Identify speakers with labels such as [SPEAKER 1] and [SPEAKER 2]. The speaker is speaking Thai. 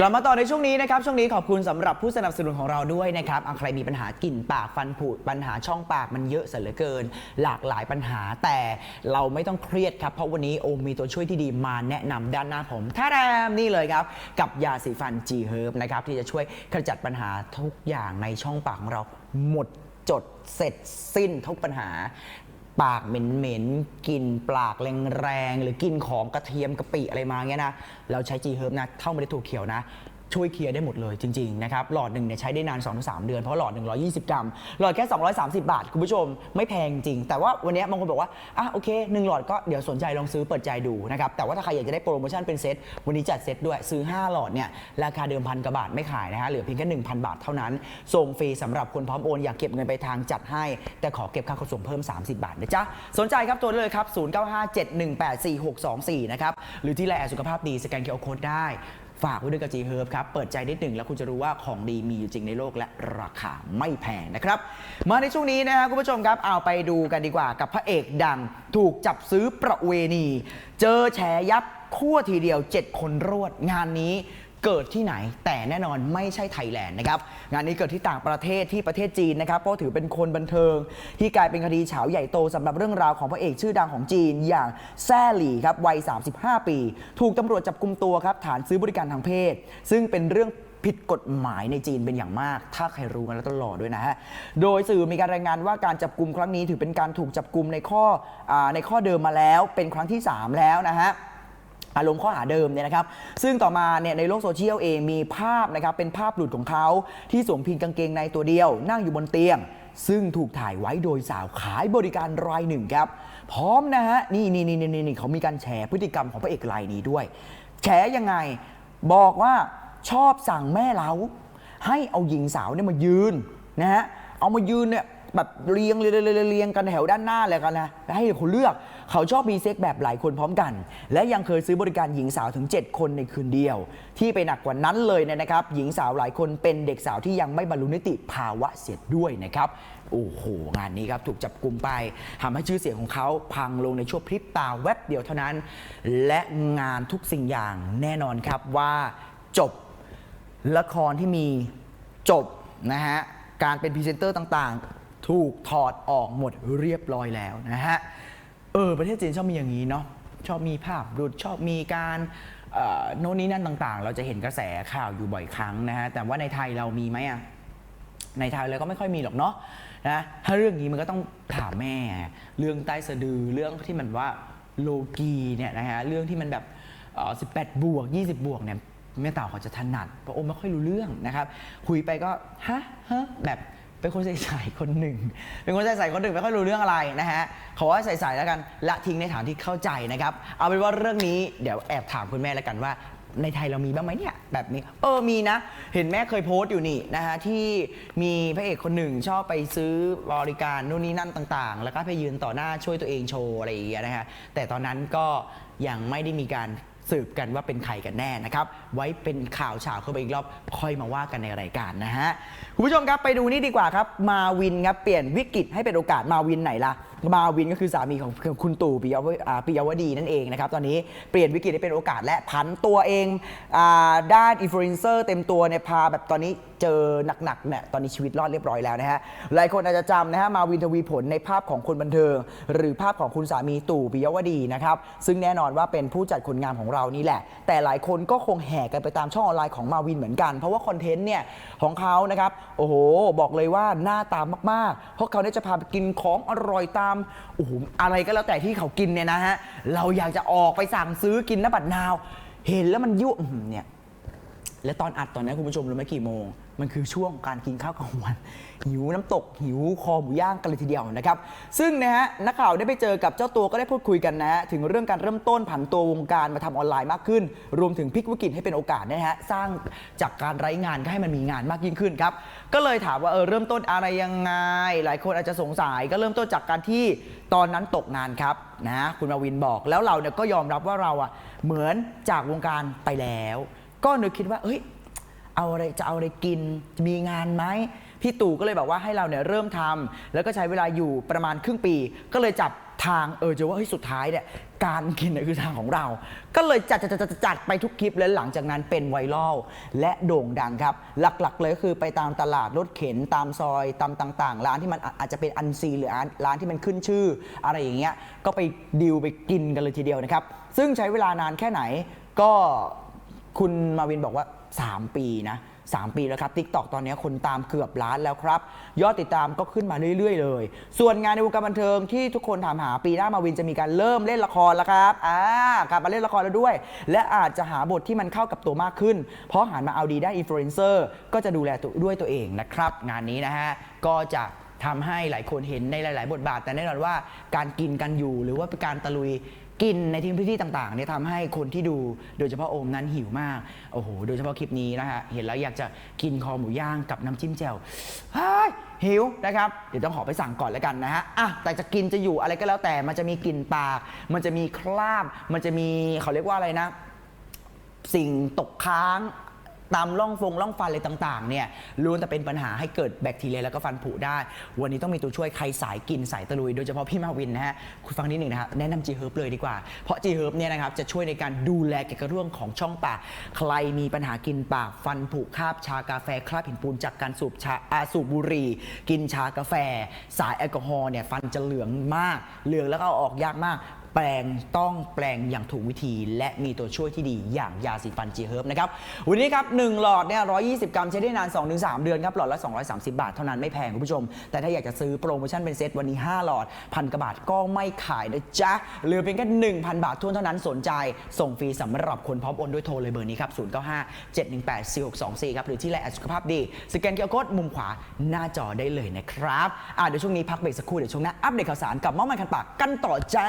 [SPEAKER 1] กลับมาต่อในช่วงนี้นะครับ ช่วงนี้ขอบคุณสำหรับผู้สนับสนุนของเราด้วยนะครับใครมีปัญหากลิ่นปากฟันผุปัญหาช่องปากมันเยอะเสียเหลือเกิน หลากหลายปัญหาแต่เราไม่ต้องเครียดครับ เพราะวันนี้โอมมีตัวช่วยที่ดีมาแนะนำด้านหน้าผมท่าแรมนี่เลยครับ กับยาสีฟัน G Herb นะครับที่จะช่วยขจัดปัญหาทุกอย่างในช่องปากของเราหมดจดเสร็จสิ้นทุกปัญหา ปากเหม็นๆกลิ่นปากแรงๆหรือกินของกระเทียมกะปิอะไรมาเงี้ยนะเราใช้จีเฮิร์บนะเท่าไม่ได้ถูกเขียวนะ ช่วยเคลียร์ได้หมดเลยจริง ๆ นะครับ หลอดหนึ่งเนี่ยใช้ได้นาน 2-3 เดือน เพราะหลอด 120 กรัม หลอดแค่ 230 บาท คุณผู้ชมไม่แพงจริง แต่ว่าวันนี้บางคนบอกว่า อะโอเคหนึ่งหลอดก็เดี๋ยวสนใจลองซื้อเปิดใจดูนะครับ แต่ว่าถ้าใครอยากจะได้โปรโมชั่นเป็นเซต วันนี้จัดเซตด้วยซื้อ 5 หลอดเนี่ยราคาเดิมพันกว่าบาทไม่ขายนะฮะเหลือเพียงแค่1,000 บาทเท่านั้นส่งฟรีสำหรับคนพร้อมโอนอยากเก็บเงินไปทางจัดให้ แต่ขอเก็บค่าขนส่งเพิ่ม 30 บาทนะจ๊ะสนใจครับตัวเลยครับ0957184624นะครับหรือที่ไลน์สุขภาพดีสแกนเคอร์โคดได้ ฝากไว้ด้วยกับ G Herb ครับ เปิดใจนิดหนึ่งแล้วคุณจะรู้ว่าของดีมีอยู่จริงในโลกและราคาไม่แพงนะครับ มาในช่วงนี้นะครับคุณผู้ชมครับ เอาไปดูกันดีกว่ากับพระเอกดัง ถูกจับซื้อประเวณี เจอแฉยับคั่วทีเดียว 7 คนรวดงานนี้ เกิดที่ไหนแต่แน่นอนไม่ใช่ไทยแลนด์นะครับงานนี้เกิดที่ต่างประเทศที่ประเทศจีนนะครับเพราะถือเป็นคนบันเทิง ที่กลายเป็นคดีเฉาใหญ่โตสำหรับเรื่องราวของพระเอกชื่อดังของจีนอย่างแซ่หลี่ครับวัย 35 ปี ถูกตำรวจจับกลุมตัวครับฐานซื้อบริการทางเพศ ซึ่งเป็นเรื่องผิดกฎหมายในจีนเป็นอย่างมาก ถ้าใครรู้กันแล้วต้องรอด้วยนะฮะ โดยสื่อมีการรายงานว่าการจับกลุ่มครั้งนี้ถือเป็นการถูกจับกลุ่มในข้ออในข้อเดิมมาแล้วเป็นครั้งที่สามแล้วนะฮะ อารมณ์ข้อหาเดิมเนี่ยนะครับ ซึ่งต่อมาเนี่ยในโลกโซเชียลเองมีภาพนะครับเป็นภาพหลุดของเขาที่สวมเพียงกางเกงในตัวเดียว นั่งอยู่บนเตียง ซึ่งถูกถ่ายไว้โดยสาวขายบริการรายหนึ่งครับ พร้อมนะฮะ นี่นี่นี่นี่นี่เขามีการแฉพฤติกรรมของพระเอกรายนี้ด้วย แฉยังไงบอกว่าชอบสั่งแม่เล้าให้เอาหญิงสาวเนี่ยมายืนนะฮะเอามายืนเนี่ย แบบเรียงเรียงเรียงเรียงกันแถวด้านหน้าเลยกันนะแล้วให้คนเลือกเขาชอบมีเซ็กแบบหลายคนพร้อมกัน และยังเคยซื้อบริการหญิงสาวถึง 7 คนในคืนเดียว ที่ไปหนักกว่านั้นเลยเนี่ยนะครับ หญิงสาวหลายคนเป็นเด็กสาวที่ยังไม่บรรลุนิติภาวะเสียด้วยนะครับโอ้โห งานนี้ครับ ถูกจับกลุ่มไปทำให้ชื่อเสียงของเขาพังลงในช่วงพริบตาแวบเดียวเท่านั้น และงานทุกสิ่งอย่างแน่นอนครับว่าจบละครที่มีจบนะฮะการเป็นพรีเซนเตอร์ต่างๆ ถูกถอดออกหมดเรียบร้อยแล้วนะฮะ เออ ประเทศจีนชอบมีอย่างนี้เนาะ ชอบมีภาพหลุดชอบมีการโน่นนี่นั่นต่างๆ เราจะเห็นกระแสข่าวอยู่บ่อยครั้งนะฮะ แต่ว่าในไทยเรามีไหมอะในไทยเราก็ไม่ค่อยมีหรอกเนาะนะถ้าเรื่องนี้มันก็ต้องถามแม่ เรื่องใต้สะดือเรื่องที่มันว่าโลกีเนี่ยนะฮะเรื่องที่มันแบบ 18 บวก 20 บวกเนี่ยแม่เต่าเขาจะถนัดเพราะโอมไม่ค่อยรู้เรื่องนะครับ คุยไปก็ฮะฮะแบบ เป็นคนใส่ๆคนหนึ่ง เป็นคนใส่ๆคนหนึ่งไม่ค่อยรู้เรื่องอะไรนะฮะ ขอว่าใส่ๆแล้วกัน ละทิ้งในฐานที่เข้าใจนะครับ เอาเป็นว่าเรื่องนี้เดี๋ยวแอบถามคุณแม่แล้วกันว่า ในไทยเรามีบ้างไหมเนี่ย แบบนี้ เออมีนะ เห็นแม่เคยโพสต์อยู่นี่นะฮะที่มีพระเอกคนหนึ่งชอบไปซื้อบริการนู่นนี่นั่นต่าง ๆ แล้วก็ไปยืนต่อหน้าช่วยตัวเองโชว์อะไรอย่างเงี้ยนะฮะ แต่ตอนนั้นก็ยังไม่ได้มีการ สืบกันว่าเป็นใครกันแน่นะครับ ไว้เป็นข่าวเฉาเข้าไปอีกรอบค่อยมาว่ากันในรายการนะฮะคุณผู้ชมครับไปดูนี่ดีกว่าครับ มาวินครับเปลี่ยนวิกฤตให้เป็นโอกาสมาวินไหนล่ะ มาวินก็คือสามีของคุณตู่ปิยวปิยวดีนั่นเองนะครับตอนนี้เปลี่ยนวิกฤตให้เป็นโอกาสและผันตัวเองอด้านอินฟลูเอนเซอร์เต็มตัวเนี่ยพาแบบตอนนี้เจอหนักๆเนี่ยตอนนี้ชีวิตรอดเรียบร้อยแล้วนะฮะหลายคนอาจจะจำนะฮะมาวินทวีผลในภาพของคนบันเทิง หรือภาพของคุณสามีตู่ปิยวดีนะครับซึ่งแน่นอนว่าเป็นผู้จัดคนงานของเรานี่แหละ แต่หลายคนก็คงแห่กันไปตามช่องออนไลน์ของมาวินเหมือนกัน เพราะว่าคอนเทนต์เนี่ยของเขานะครับ โอ้โห บอกเลยว่าหน้าตามมากๆ เพราะเขาเนี่ยจะพาไปกินของอร่อยตามโอ้โหอะไรก็แล้วแต่ที่เขากินเนี่ยนะฮะเราอยากจะออกไปสั่งซื้อกินน้ำบัดนาว เห็นแล้วมันยุ่งเนี่ย และตอนอัดตอนนี้คุณผู้ชมรู้ไหมกี่โมง มันคือช่วงการกินข้าวกลางวัน หิวน้ำตก หิวคอหมูย่างกันเลยทีเดียวนะครับ ซึ่งนะฮะนักข่าวได้ไปเจอกับเจ้าตัวก็ได้พูดคุยกันนะฮะถึงเรื่องการเริ่มต้นผันตัววงการมาทำออนไลน์มากขึ้น รวมถึงพลิกวิกฤตให้เป็นโอกาสนะฮะสร้างจากการไร้งานก็ให้มันมีงานมากยิ่งขึ้นครับก็เลยถามว่าเออเริ่มต้นอะไรยังไง หลายคนอาจจะสงสัยก็เริ่มต้นจากการที่ตอนนั้นตกงานครับนะคุณมาวินบอกแล้วเราเนี่ยก็ยอมรับว่าเราอะเหมือนจากวงการไปแล้ว ก็นึกคิดว่าเอ้ยเอาอะไรจะเอาอะไรกินจะมีงานไหมพี่ตู่ก็เลยบอกว่าให้เราเนี่ยเริ่มทำแล้วก็ใช้เวลาอยู่ประมาณครึ่งปี ก็เลยจับทางเออจะว่าเฮ้ยสุดท้ายเนี่ยการกินเนี่ยคือทางของเรา ก็เลยจัดจัดจัดจัดไปทุกคลิปแล้วหลังจากนั้นเป็นไวรัลและโด่งดังครับ หลักๆ เลยก็คือไปตามตลาดรถเข็นตามซอยตามต่าง ๆ ร้านที่มันอาจจะเป็นอันซีหรือร้านที่มันขึ้นชื่อ อะไรอย่างเงี้ยก็ไปดิวไปกินกันเลยทีเดียวนะครับ ซึ่งใช้เวลานานแค่ไหนก็ คุณมาวินบอกว่า 3 ปีนะ 3 ปีแล้วครับ t ิ k t o k ตอนนี้คนตามเกือบล้านแล้วครับ ยอดติดตามก็ขึ้นมาเรื่อย ๆ เลย ส่วนงานในวงการบันเทิงที่ทุกคนถามหาปีหน้ามาวินจะมีการเริ่มเล่นละครแล้วครับอ่ากลับมาเล่นละครแล้วด้วย และอาจจะหาบทที่มันเข้ากับตัวมากขึ้น เพราะหันมาเอาดีได้อินฟลูเอนเซอร์ก็จะดูแลตัวด้วยตัวเองนะครับ งานนี้นะฮะก็จะทำให้หลายคนเห็นในหลาย ๆ บทบาท แต่แน่นอนว่าการกินกันอยู่หรือว่าการตะลุย กินในที่พื้นที่ต่างๆเนี่ยทำให้คนที่ดูโดยเฉพาะโอมนั้นหิวมาก โอ้โห โดยเฉพาะคลิปนี้นะฮะ เห็นแล้วอยากจะกินคอหมูย่างกับน้ำจิ้มแจ่วเฮ้ยหิวนะครับ เดี๋ยวต้องขอไปสั่งก่อนแล้วกันนะฮะ อะ แต่จะกินจะอยู่อะไรก็แล้วแต่ มันจะมีกลิ่นปาก มันจะมีคราบ มันจะมีเขาเรียกว่าอะไรนะ สิ่งตกค้าง ตามร่องฟงร่องฟันอะไรต่างๆเนี่ยล้วนแต่เป็นปัญหาให้เกิดแบคทีเรียแล้วก็ฟันผุได้ วันนี้ต้องมีตัวช่วยใครสายกินสายตะลุย โดยเฉพาะพี่มาวินนะฮะคุณฟังนิดหนึ่งนะฮะแนะนำจีเฮิร์บเลยดีกว่า เพราะจีเฮิร์บเนี่ยนะครับจะช่วยในการดูแลเกี่ยวกับเรื่องของช่องปาก ใครมีปัญหากินปากฟันผุคราบชากาแฟคราบหินปูนจากการสูบชาอาสูบบุหรี่ กินชากาแฟ สายแอลกอฮอล์เนี่ยฟันจะเหลืองมาก เหลืองแล้วก็เอาออกยากมาก แปลงต้องแปลงอย่างถูกวิธีและมีตัวช่วยที่ดีอย่างยาสีฟันจีเฮิร์บนะครับ วันนี้ครับ1หลอดเนี่ย120 กรัมใช้ได้นาน 2-3 เดือนครับ หลอดละ 230 บาทเท่านั้นไม่แพงคุณผู้ชม แต่ถ้าอยากจะซื้อโปรโมชั่นเป็นเซตวันนี้ 5 หลอดพันกว่าบาทก็ไม่ขายนะจ๊ะเหลือเพียงแค่1,000 บาททวนเท่านั้นสนใจ ส่งฟรีสำหรับคนพร้อมโอนด้วยโทรเลยเบอร์นี้ครับ095 718 4624ครับหรือที่ไลน์สุขภาพดีสแกนเคอร์โคดมุมขวาหน้าจอได้เลยนะครับอะเดี๋ยวช่วงนี้พักเบรกสักครู่เดี๋ยวช่วงหน้าอัปเดตข่าวสารกับเมาส์มันคันปากกันต่อจ้า